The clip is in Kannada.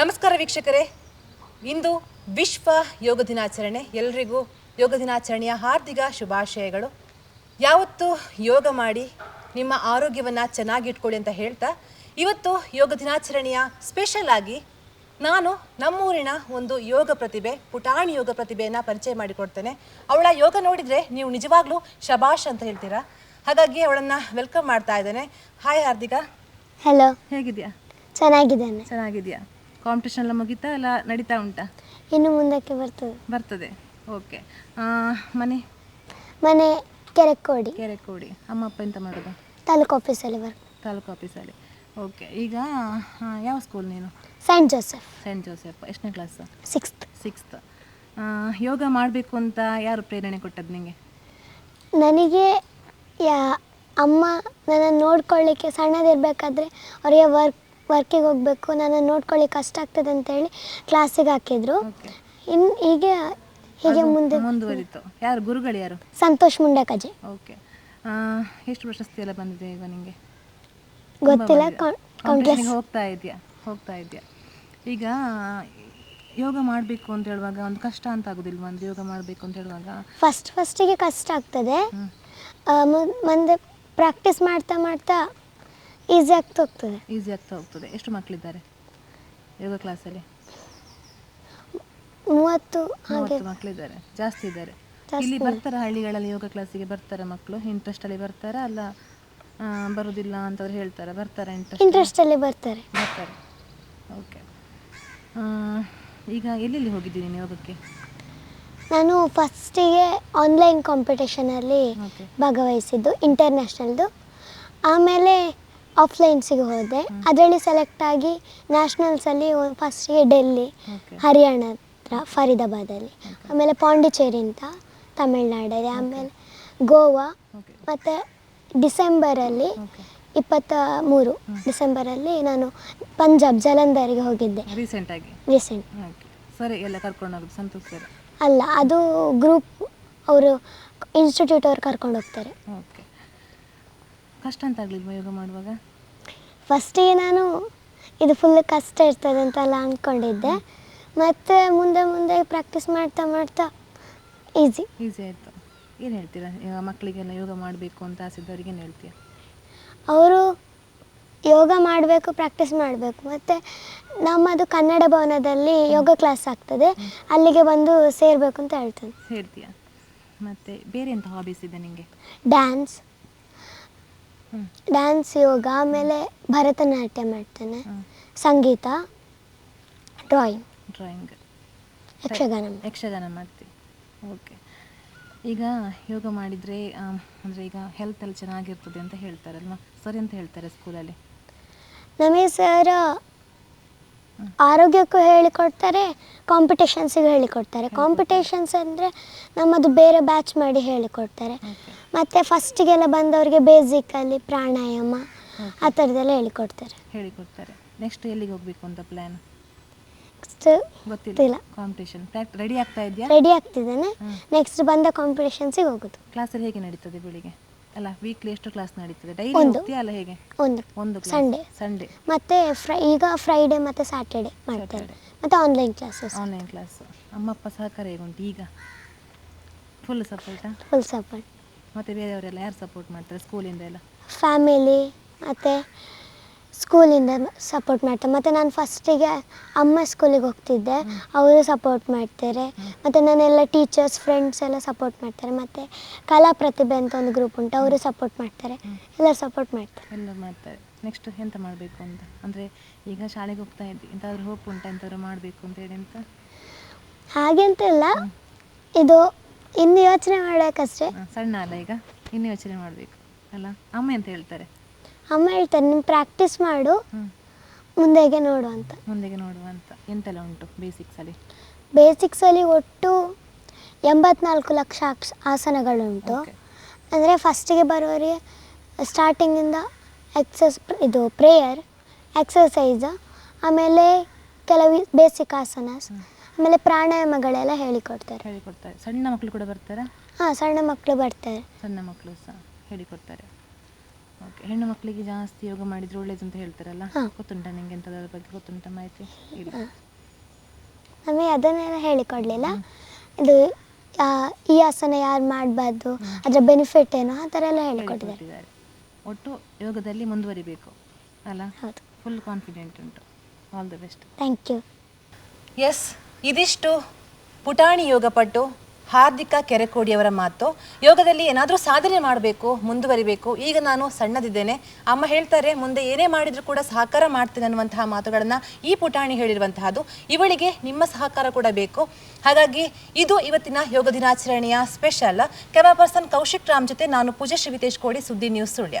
ನಮಸ್ಕಾರ ವೀಕ್ಷಕರೇ. ಇಂದು ವಿಶ್ವ ಯೋಗ ದಿನಾಚರಣೆ. ಎಲ್ರಿಗೂ ಯೋಗ ದಿನಾಚರಣೆಯ ಹಾರ್ದಿಕ ಶುಭಾಶಯಗಳು. ಯಾವತ್ತು ಯೋಗ ಮಾಡಿ ನಿಮ್ಮ ಆರೋಗ್ಯವನ್ನು ಚೆನ್ನಾಗಿಟ್ಕೊಳ್ಳಿ ಅಂತ ಹೇಳ್ತಾ ಇವತ್ತು ಯೋಗ ದಿನಾಚರಣೆಯ ಸ್ಪೆಷಲ್ ಆಗಿ ನಾನು ನಮ್ಮೂರಿನ ಒಂದು ಯೋಗ ಪ್ರತಿಭೆ ಪುಟಾಣಿ ಯೋಗ ಪ್ರತಿಭೆಯನ್ನು ಪರಿಚಯ ಮಾಡಿಕೊಡ್ತೇನೆ. ಅವಳ ಯೋಗ ನೋಡಿದರೆ ನೀವು ನಿಜವಾಗ್ಲೂ ಶಬಾಷ್ ಅಂತ ಹೇಳ್ತೀರಾ? ಹಾಗಾಗಿ ಅವಳನ್ನು ವೆಲ್ಕಮ್ ಮಾಡ್ತಾ ಇದ್ದೇನೆ. ಹಾಯ್ ಹಾರ್ದಿಕ. ಹಲೋ ಹೇಗಿದೆಯಾ ಚೆನ್ನಾಗಿದ್ದೇನೆ. ಚೆನ್ನಾಗಿದೆಯಾ ಕಾಂಪಿಟೇಷನ್ ಎಲ್ಲ ಮುಗಿತಾ ಎಲ್ಲ ನಡೀತಾ ಉಂಟಾ? ಇನ್ನು ಮುಂದಕ್ಕೆ ಬರ್ತದೆ. ಬರ್ತದೆ. ಓಕೆ ಮನೆ? ಮನೆ ಕೆರೆಕೋಡಿ. ಕೆರೆಕೋಡಿ. ಅಮ್ಮ ಅಪ್ಪ ಎಂತ ಮಾಡೋದು? ತಾಲೂಕು ಆಫೀಸಲ್ಲಿ ಬರ್ ತಾಲೂಕು ಆಫೀಸಲ್ಲಿ ಓಕೆ ಈಗ ಯಾವ ಸ್ಕೂಲ್ ನೀನು? ಸೈಂಟ್ ಜೋಸೆಫ್ ಸೈಂಟ್ ಜೋಸೆಫ್ ಎಷ್ಟನೇ ಕ್ಲಾಸ್ ಸಿಕ್ಸ್ತ್ ಸಿಕ್ಸ್ತ್ ಯೋಗ ಮಾಡಬೇಕು ಅಂತ ಯಾರು ಪ್ರೇರಣೆ ಕೊಟ್ಟದ್ದು ನಿಮಗೆ ನನಗೆ ಯಾ ಅಮ್ಮ ನನ್ನನ್ನು ನೋಡ್ಕೊಳ್ಳಿಕ್ಕೆ ಸಣ್ಣದಿರಬೇಕಾದ್ರೆ ಅವರಿಗೆ ವರ್ಕ್ ವರ್ಕಿಗೆ ಹೋಗಬೇಕು ನಾನು ನೋಡ್ಕೊಳ್ಳಿ ಕಷ್ಟ ಆಗ್ತದೆ ಅಂತೇಳಿ ಕ್ಲಾಸಿಗೆ ಹಾಕಿದ್ರು. ಇನ್ ಇನ್ನು ಹೀಗೆ ಹೀಗೆ ಮುಂದೆ ಮುಂದುವರಿತು. ಯಾರು ಗುರುಗಳು ಯಾರು? ಸಂತೋಷ್ ಮುಂಡಕಜೆ ಓಕೆ ಎಷ್ಟು ಪ್ರಶಸ್ತಿ ಎಲ್ಲ ಬಂದಿದೆ ಈಗ ನಿಮಗೆ ಗೊತ್ತಿಲ್ಲ ಕೌಂಟ್ಲೆಸ್ ಹೋಗ್ತಾ ಇದೆಯಾ? ಹೋಗ್ತಾ ಇದೆಯಾ? ಈಗ ಯೋಗ ಮಾಡಬೇಕು ಅಂತ ಹೇಳುವಾಗ ಒಂದು ಕಷ್ಟ ಅಂತ ಆಗೋದಿಲ್ವಾ? ಒಂದು ಯೋಗ ಮಾಡಬೇಕು ಅಂತ ಹೇಳುವಾಗ? ಫಸ್ಟ್ ಫಸ್ಟಿಗೆ ಕಷ್ಟ ಆಗ್ತದೆ. ಆ, ಮುಂದೆ ಪ್ರಾಕ್ಟೀಸ್ ಮಾಡ್ತಾ ಮಾಡ್ತಾ ಈಸಿ ಆಗ್ತಾ ಹೋಗ್ತದೆ ಈಸಿ ಆಗ್ತಾ ಹೋಗ್ತದೆ ಎಷ್ಟು ಮಕ್ಕಳಿದ್ದಾರೆ ಯೋಗ ಕ್ಲಾಸಲ್ಲಿ ಮೂವತ್ತು ಹಾಗೆ. ಮೂವತ್ತು ಮಕ್ಕಳಿದ್ದಾರೆ ಜಾಸ್ತಿ ಇದ್ದಾರೆ. ಜಾಸ್ತಿ ಇಲ್ಲಿ ಬರ್ತಾರ ಹಳ್ಳಿಗಳಲ್ಲಿ ಯೋಗ ಕ್ಲಾಸಿಗೆ ಬರ್ತಾರೆ ಮಕ್ಕಳು ಇಂಟ್ರೆಸ್ಟಲ್ಲಿ ಬರ್ತಾರಾ ಅಲ್ಲ ಆ, ಬರೋದಿಲ್ಲ ಅಂತವ್ರು ಹೇಳ್ತಾರೆ? ಬರ್ತಾರೆ ಇಂಟ್ರೆಸ್ಟ್ ಅಲ್ಲಿ? ಬರ್ತಾರೆ. ಬರ್ತಾರೆ. ಓಕೆ ಈಗ ಎಲ್ಲೆಲ್ಲಿ ಹೋಗಿದ್ದೀನಿ ನೀನು ಯೋಗಕ್ಕೆ? ನಾನು ಫಸ್ಟಿಗೆ ಆನ್ಲೈನ್ ಕಾಂಪಿಟೇಷನಲ್ಲಿ ಓಕೆ ಭಾಗವಹಿಸಿದ್ದು ಇಂಟರ್ನ್ಯಾಷನಲ್ದು ಆಮೇಲೆ ಆಫ್ಲೈನ್ಸಿಗೆ ಹೋದೆ ಅದರಲ್ಲಿ ಸೆಲೆಕ್ಟ್ ಆಗಿ ನ್ಯಾಷನಲ್ಸಲ್ಲಿ ಫಸ್ಟಿಗೆ ಡೆಲ್ಲಿ ಹರಿಯಾಣ ಹತ್ರ ಫರೀದಾಬಾದಲ್ಲಿ ಆಮೇಲೆ ಪಾಂಡಿಚೇರಿ ಅಂತ ತಮಿಳ್ನಾಡಲ್ಲಿ ಆಮೇಲೆ ಗೋವಾ ಮತ್ತು ಡಿಸೆಂಬರಲ್ಲಿ ಇಪ್ಪತ್ತ ಮೂರು ಡಿಸೆಂಬರಲ್ಲಿ ನಾನು ಪಂಜಾಬ್ ಜಲಂಧರಿಗೆ ಹೋಗಿದ್ದೆ. ರೀಸೆಂಟಾಗಿ ರೀಸೆಂಟ್ ಸರಿ ಎಲ್ಲ ಕರ್ಕೊಂಡು ಹೋಗೋದು ಸಂತೋಷ್ ಸರ್. ಅಲ್ಲ ಅದು ಗ್ರೂಪ್ ಅವರು ಇನ್ಸ್ಟಿಟ್ಯೂಟ್ ಅವ್ರು ಕರ್ಕೊಂಡು ಹೋಗ್ತಾರೆ. ಓಕೆ ಕಷ್ಟ ಅಂತ ಆಗಲಿಲ್ವಾ ಯೋಗ ಮಾಡುವಾಗ? ಫಸ್ಟಿಗೆ ನಾನು ಇದು ಫುಲ್ ಕಷ್ಟ ಇರ್ತದೆ ಅಂತೆಲ್ಲ ಅಂದ್ಕೊಂಡಿದ್ದೆ. ಮತ್ತು ಮುಂದೆ ಮುಂದೆ ಪ್ರಾಕ್ಟೀಸ್ ಮಾಡ್ತಾ ಮಾಡ್ತಾ ಈಸಿ ಈಸಿ ಆಯಿತು. ಏನು ಹೇಳ್ತೀರಾ? ಈಗ ಮಕ್ಕಳಿಗೆಲ್ಲ ಯೋಗ ಮಾಡಬೇಕು ಅಂತ ಆಸಿದ್ದವ್ರಿಗೆ ಏನು ಹೇಳ್ತೀರಾ ಅವರು ಯೋಗ ಮಾಡಬೇಕು ಪ್ರಾಕ್ಟೀಸ್ ಮಾಡಬೇಕು. ಮತ್ತು ನಮ್ಮದು ಕನ್ನಡ ಭವನದಲ್ಲಿ ಯೋಗ ಕ್ಲಾಸ್ ಆಗ್ತದೆ. ಅಲ್ಲಿಗೆ ಬಂದು ಸೇರಬೇಕು ಅಂತ ಹೇಳ್ತೀನಿ. ಹೇಳ್ತೀಯಾ ಮತ್ತು ಬೇರೆ ಎಂಥ ಹಾಬೀಸ್ ಇದೆ ನಿಮಗೆ ಡ್ಯಾನ್ಸ್ ಡ್ಯಾನ್ಸ್ ಯೋಗ ಆಮೇಲೆ ಭರತನಾಟ್ಯ ಮಾಡ್ತೇನೆ. ಸಂಗೀತ ಡ್ರಾಯಿಂಗ್ ಡ್ರಾಯಿಂಗ್ ಯಕ್ಷಗಾನ ಯಕ್ಷಗಾನ ಮಾಡ್ತೀವಿ. ಓಕೆ ಈಗ ಯೋಗ ಮಾಡಿದರೆ ಅಂದರೆ ಈಗ ಹೆಲ್ತ್ ಎಲ್ಲ ಚೆನ್ನಾಗಿರ್ತದೆ ಅಂತ ಹೇಳ್ತಾರಲ್ವ? ಸರಿ ಅಂತ ಹೇಳ್ತಾರೆ ಸ್ಕೂಲಲ್ಲಿ ನಮಗೆ ಸರ್ ಆರೋಗ್ಯಕ್ಕೂ ಹೇಳಿಕೊಡ್ತಾರೆ ಕಾಂಪಿಟೇಷನ್ಸಿಗೂ ಹೇಳಿಕೊಡ್ತಾರೆ. ಕಾಂಪಿಟೇಷನ್ಸ್ ಅಂದರೆ ನಮ್ಮದು ಬೇರೆ ಬ್ಯಾಚ್ ಮಾಡಿ ಹೇಳಿಕೊಡ್ತಾರೆ. ಮತ್ತು ಫಸ್ಟಿಗೆಲ್ಲ ಬಂದವರಿಗೆ ಬೇಸಿಕಲ್ಲಿ ಪ್ರಾಣಾಯಾಮ ಆ ಥರದ್ದೆಲ್ಲ ಹೇಳಿಕೊಡ್ತಾರೆ. ಹೇಳಿಕೊಡ್ತಾರೆ. ನೆಕ್ಸ್ಟ್ ಎಲ್ಲಿಗೆ ಹೋಗಬೇಕು ಅಂತ ಪ್ಲ್ಯಾನ್ ನೆಕ್ಸ್ಟ್ ಗೊತ್ತಿಲ್ಲ. ಕಾಂಪಿಟೇಷನ್ ರೆಡಿ ಆಗ್ತಾ ಇದೆಯಾ? ರೆಡಿ ಆಗ್ತಿದ್ದೇನೆ. ನೆಕ್ಸ್ಟ್ ಬಂದ ಕಾಂಪಿಟೇಷನ್ಸಿಗೆ ಹೋಗೋದು. ಕ್ಲಾಸಲ್ಲಿ ಹೇಗೆ ನಡೀತದೆ ಬೆಳಿಗ್ಗೆ? ಅಲ್ಲ ವೀಕ್ಲಿ ಎಷ್ಟು ಕ್ಲಾಸ್ ನಡೀತದೆ? ಡೈಲಿ. ಹೋಗ್ತೀಯಾ ಅಲ್ಲ ಹೇಗೆ? ಒಂದು. ಒಂದು ಸಂಡೇ ಸಂಡೇ ಮತ್ತೆ ಫ್ರೈ ಈಗ ಫ್ರೈಡೇ ಮತ್ತೆ ಸ್ಯಾಟರ್ಡೆ ಮಾಡ್ತಾರೆ ಮತ್ತೆ ಆನ್ಲೈನ್ ಕ್ಲಾಸಸ್ ಆನ್ಲೈನ್ ಕ್ಲಾಸ್ ಅಮ್ಮಪ್ಪ ಸಹಕಾರ ಹೇಗುಂಟು ಈಗ? ಫುಲ್ ಸಪೋರ್ಟ್ ಫುಲ್ ಸಪೋರ್ಟ್ ಮತ್ತು ಬೇರೆಯವರೆಲ್ಲ ಯಾರು ಸಪೋರ್ಟ್ ಮಾಡ್ತಾರೆ ಸ್ಕೂಲಿಂದ ಎಲ್ಲ? ಫ್ಯಾಮಿಲಿ ಮತ್ತು ಸ್ಕೂಲಿಂದ ಸಪೋರ್ಟ್ ಮಾಡ್ತಾರೆ. ಮತ್ತು ನಾನು ಫಸ್ಟಿಗೆ ಅಮ್ಮ ಸ್ಕೂಲಿಗೆ ಹೋಗ್ತಿದ್ದೆ. ಅವರು ಸಪೋರ್ಟ್ ಮಾಡ್ತಾರೆ. ಮತ್ತು ನನ್ನೆಲ್ಲ ಟೀಚರ್ಸ್ ಫ್ರೆಂಡ್ಸ್ ಎಲ್ಲ ಸಪೋರ್ಟ್ ಮಾಡ್ತಾರೆ. ಮತ್ತು ಕಲಾ ಪ್ರತಿಭೆ ಅಂತ ಒಂದು ಗ್ರೂಪ್ ಉಂಟು ಅವರು ಸಪೋರ್ಟ್ ಮಾಡ್ತಾರೆ. ಎಲ್ಲ ಸಪೋರ್ಟ್ ಮಾಡ್ತಾರೆ. ಎಲ್ಲ ಮಾಡ್ತಾರೆ. ನೆಕ್ಸ್ಟ್ ಎಂತ ಮಾಡಬೇಕು ಅಂತ? ಅಂದರೆ ಈಗ ಶಾಲೆಗೆ ಹೋಗ್ತಾ ಇದ್ದೆ. ಎಂತಾದರೂ ಹೋಪ್ ಉಂಟು ಎಂತಾದ್ರು ಮಾಡಬೇಕು ಅಂತ ಹೇಳಿ ಅಂತ ಹಾಗೆಂತ ಇಲ್ಲ. ಇದು ಇನ್ನು ಯೋಚನೆ ಮಾಡಬೇಕಷ್ಟೇ. ಸಣ್ಣ ಅಲ್ಲ ಈಗ. ಇನ್ನು ಯೋಚನೆ ಮಾಡಬೇಕು ಅಲ್ಲ? ಅಮ್ಮ ಅಂತ ಹೇಳ್ತಾರೆ? ಅಮ್ಮ ಹೇಳ್ತಾರೆ ನೀನು ಪ್ರಾಕ್ಟೀಸ್ ಮಾಡು ಮುಂದೆಗೆ ನೋಡು ಅಂತ. ಮುಂದೆಗೆ ನೋಡು ಅಂತ. ಎಂತೆಲ್ಲ ಉಂಟು ಬೇಸಿಕ್ಸಲ್ಲಿ ಬೇಸಿಕ್ಸಲ್ಲಿ ಒಟ್ಟು ಎಂಬತ್ನಾಲ್ಕು ಲಕ್ಷ ಅಕ್ಷ ಆಸನಗಳುಂಟು. ಅಂದರೆ ಫಸ್ಟಿಗೆ ಬರೋರಿಗೆ ಸ್ಟಾರ್ಟಿಂಗಿಂದ ಎಕ್ಸಸ್ ಇದು ಪ್ರೇಯರ್ ಎಕ್ಸಸೈಸ್ ಆಮೇಲೆ ಕೆಲವು ಬೇಸಿಕ್ ಆಸನಸ್ ಆಮೇಲೆ ಪ್ರಾಣಾಯಾಮಗಳೆಲ್ಲ ಹೇಳಿಕೊಡ್ತಾರೆ. ಹೇಳಿಕೊಡ್ತಾರೆ. ಸಣ್ಣ ಮಕ್ಕಳು ಕೂಡ ಬರ್ತಾರಾ? ಹಾಂ ಸಣ್ಣ ಮಕ್ಕಳು ಬರ್ತಾರೆ. ಸಣ್ಣ ಮಕ್ಕಳು ಸಹ ಹೇಳಿಕೊಡ್ತಾರೆ. ಓಕೆ ಹೆಣ್ಣು ಮಕ್ಕಳಿಗೆ ಜಾಸ್ತಿ ಯೋಗ ಮಾಡಿದ್ರೆ ಒಳ್ಳೇದು ಅಂತ ಹೇಳ್ತಾರಲ್ಲ? ಹಾ. ನಿಮಗೆ ನಿಂಗೆ ಅದರ ಬಗ್ಗೆ? ಗೊತ್ತುಂಟಾ ಮಾಹಿತಿ? ಇಲ್ಲ ನಮಗೆ ಅದನ್ನೆಲ್ಲ ಹೇಳಿಕೊಡಲಿಲ್ಲ. ಇದು ಆ, ಈ ಆಸನ ಯಾರು ಮಾಡಬಾರ್ದು ಅದರ ಬೆನಿಫಿಟ್ ಏನು ಆ ಥರ ಎಲ್ಲ ಹೇಳಿಕೊಟ್ಟಿದ್ದಾರೆ. ಹೇಳಿಕೊಟ್ಟಿದ್ದಾರೆ. ಒಟ್ಟು ಯೋಗದಲ್ಲಿ ಮುಂದುವರಿಬೇಕು ಅಲ್ಲ? ಹೌದು. ಫುಲ್ ಕಾನ್ಫಿಡೆಂಟ್ ಉಂಟು. All the best thank you yes ಇದಿಷ್ಟು ಪುಟಾಣಿ ಯೋಗಪಟ್ಟು ಹಾರ್ದಿಕ ಕೆರೆಕೋಡಿಯವರ ಮಾತು. ಯೋಗದಲ್ಲಿ ಏನಾದರೂ ಸಾಧನೆ ಮಾಡಬೇಕು, ಮುಂದುವರಿಬೇಕು, ಈಗ ನಾನು ಸಣ್ಣದಿದ್ದೇನೆ. ಅಮ್ಮ ಹೇಳ್ತಾರೆ, ಮುಂದೆ ಏನೇ ಮಾಡಿದರೂ ಕೂಡ ಸಹಕಾರ ಮಾಡ್ತೀನಿ ಅನ್ನುವಂತಹ ಮಾತುಗಳನ್ನು ಈ ಪುಟಾಣಿ ಹೇಳಿರುವಂತಹದ್ದು. ಇವಳಿಗೆ ನಿಮ್ಮ ಸಹಕಾರ ಕೂಡ ಬೇಕು. ಹಾಗಾಗಿ ಇದು ಇವತ್ತಿನ ಯೋಗ ದಿನಾಚರಣೆಯ special camera person Kaushik Ram ಜೊತೆ ನಾನು Pooja Shrivitesh Kodi Suddi news Sullia.